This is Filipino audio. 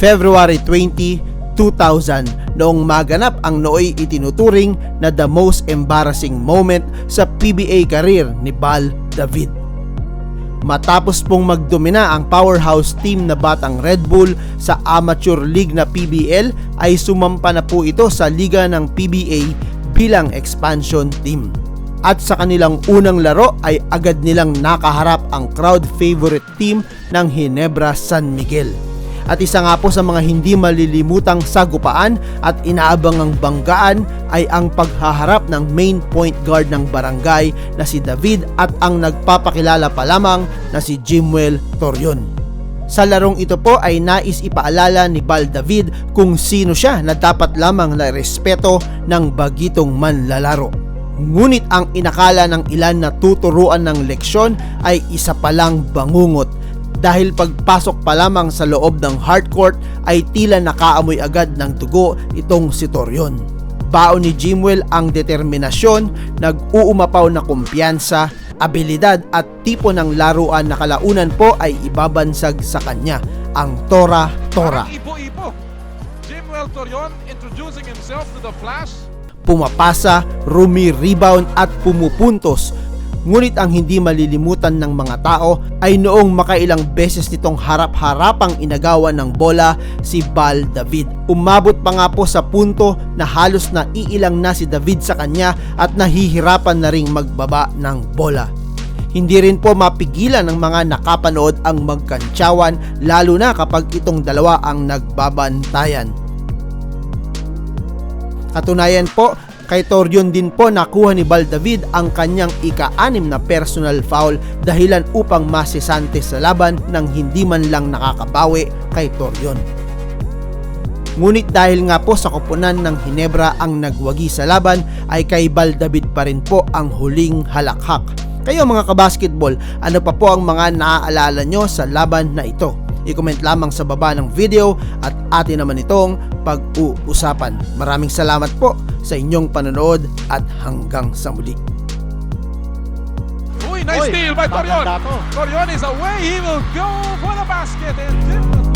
February 20, 2000 noong maganap ang nooy itinuturing na the most embarrassing moment sa PBA career ni Bal David. Matapos pong magdomina ang powerhouse team na Batang Red Bull sa amateur league na PBL ay sumampa na po ito sa liga ng PBA bilang expansion team. At sa kanilang unang laro ay agad nilang nakaharap ang crowd favorite team ng Hinebra San Miguel. At isa nga po sa mga hindi malilimutang sagupaan at inaabangang banggaan ay ang paghaharap ng main point guard ng barangay na si David at ang nagpapakilala pa lamang na si Jimwell Torion. Sa larong ito po ay nais ipaalala ni Bal David kung sino siya na dapat lamang na respeto ng bagitong manlalaro. Ngunit ang inakala ng ilan na tuturuan ng leksyon ay isa palang bangungot dahil pagpasok pa lamang sa loob ng hardcourt ay tila nakaamoy agad ng dugo itong si Torion. Baon ni Jimwell ang determinasyon, nag-uumapaw na kumpiyansa, abilidad at tipo ng laruan na kalaunan po ay ibabansag sa kanya, ang Tora Tora. Ipo-ipo. Jimwell Torion introducing himself to the Flash. pumapasa, rumi-rebound at pumupuntos. Ngunit ang hindi malilimutan ng mga tao ay noong makailang beses nitong harap-harapang inagawan ng bola si Bal David. Umabot pa nga po sa punto na halos na iilang na si David sa kanya at nahihirapan na ring magbaba ng bola. Hindi rin po mapigilan ng mga nakapanood ang magkantsawan lalo na kapag itong dalawa ang nagbabantayan. Katunayan po, kay Torion din po nakuha ni Bal David ang kanyang ika-anim na personal foul dahilan upang masisante sa laban nang hindi man lang nakakabawi kay Torion. Ngunit dahil nga po sa koponan ng Hinebra ang nagwagi sa laban ay kay Bal David pa rin po ang huling halakhak. Kayo mga kabasketball, ano pa po ang mga naaalala nyo sa laban na ito? I-comment lamang sa baba ng video at atin naman itong pag-uusapan. Maraming salamat po sa inyong panonood at hanggang sa muli. Uy, nice Uy, steal by Torion. Torion is away. He will go for the basket and